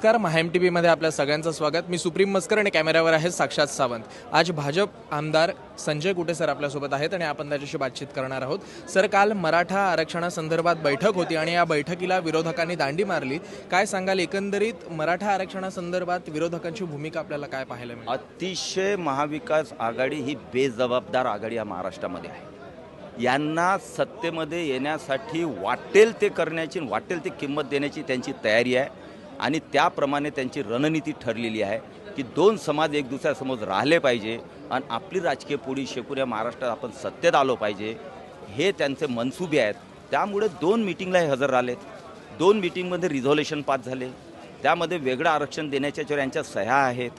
नमस्कार महाएम टी व्हीमध्ये आपल्या सगळ्यांचं स्वागत. मी सुप्रीम मस्कर आणि कॅमेऱ्यावर आहे साक्षात सावंत. आज भाजप आमदार संजय कुटे सर आपल्यासोबत आहेत आणि आपण त्याच्याशी बातचीत करणार आहोत. सर काल मराठा आरक्षणासंदर्भात बैठक होती आणि या बैठकीला विरोधकांनी दांडी मारली. काय सांगाल? एकंदरीत मराठा आरक्षणासंदर्भात विरोधकांची भूमिका आपल्याला काय पाहायला मिळेल? अतिशय महाविकास आघाडी ही बेजबाबदार आघाडी या महाराष्ट्रामध्ये आहे. यांना सत्तेमध्ये येण्यासाठी वाटेल ते करण्याची वाटेल ते किंमत देण्याची त्यांची तयारी आहे. आणि त्याप्रमाणे त्यांची रणनीती ठरलेली आहे की दोन समाज एक दुसऱ्यासमोर राहिले पाहिजे आणि आपली राजकीय पोळी शेकून या महाराष्ट्रात आपण सत्तेत आलो पाहिजे हे त्यांचे मनसुबे आहेत. त्यामुळे दोन मिटिंगला हे हजर राहिलेत दोन मिटिंगमध्ये रिझॉल्युशन पास झाले. त्यामध्ये वेगळं आरक्षण देण्याच्या जर यांच्या सह्या आहेत.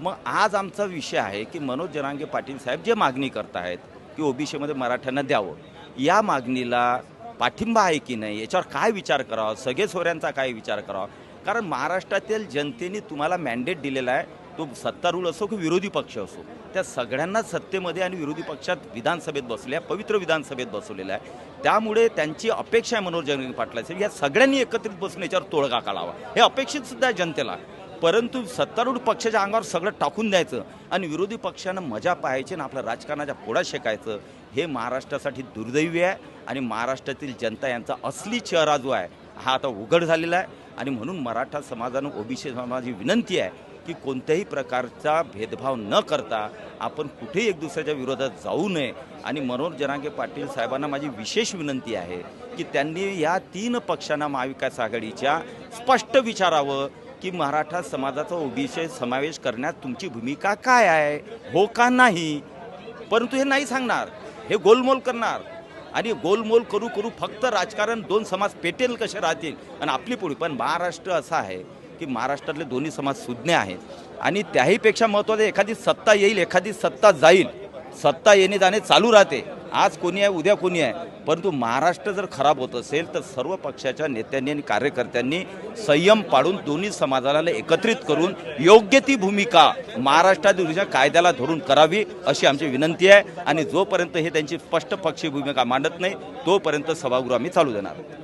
मग आज आमचा विषय आहे की मनोज जरांगे पाटील साहेब जे मागणी करत आहेत की ओबीसीमध्ये मराठ्यांना द्यावं या मागणीला पाठिंबा आहे की नाही याच्यावर काय विचार करावा सगळे सोऱ्यांचा काय विचार करावा कारण महाराष्ट्रातील जनतेने तुम्हाला मॅन्डेट दिलेला आहे. तो सत्तारूढ असो की विरोधी पक्ष असो त्या सगळ्यांना सत्तेमध्ये आणि विरोधी पक्षात विधानसभेत बसल्या पवित्र विधानसभेत बसवलेलं आहे. त्यामुळे त्यांची अपेक्षा आहे मनोहर जरांगे पाटलाची. या सगळ्यांनी एकत्रित बसून याच्यावर तोडगा काढावा. हे अपेक्षित सुद्धा आहे जनतेला. परंतु सत्तारूढ पक्षाच्या अंगावर सगळं टाकून द्यायचं आणि विरोधी पक्षानं मजा पाहायची आणि आपल्या राजकारणाच्या पोळा शेकायचं हे महाराष्ट्रासाठी दुर्दैवी आहे. आणि महाराष्ट्रातील जनता यांचा असली चेहरा जो आहे हा आता उघड झालेला आहे. आणि म्हणून मराठा समाजानं ओबीसी समाजाची विनंती आहे की कोणत्याही प्रकारचा भेदभाव न करता आपण कुठेही एक दुसऱ्याच्या विरोधात जाऊ नये. आणि मनोज जनांगे पाटील साहेबांना माझी विशेष विनंती आहे की त्यांनी या तीन पक्षांना महाविकास आघाडीच्या स्पष्ट विचारावं की मराठा समाजाचा ओबीसी समावेश करण्यात तुमची भूमिका काय आहे? हो का नाही? परंतु हे नाही सांगणार. हे गोलमोल करणार. आणि गोलमोल करू करू फक्त राजकारण दोन समाज पेटेल कसे राहतील? आणि आपली पुढे पण महाराष्ट्र असं आहे की महाराष्ट्रातले दोन्ही समाज सुज्ञ आहेत. आणि त्याहीपेक्षा महत्त्वाचं एखादी सत्ता येईल एखादी सत्ता जाईल. सत्ता येणे जाणे चालू राहते. आज कोणी आहे उद्या कोणी आहे. परंतु महाराष्ट्र जर खराब होत असेल तर सर्व पक्षाच्या नेत्यांनी आणि कार्यकर्त्यांनी संयम पाडून दोन्ही समाजाला एकत्रित करून योग्य ती भूमिका महाराष्ट्रात कायद्याला धरून करावी अशी आमची विनंती आहे. आणि जोपर्यंत हे त्यांची स्पष्ट पक्षी भूमिका मांडत नाही तोपर्यंत सभागृह आम्ही चालू देणार.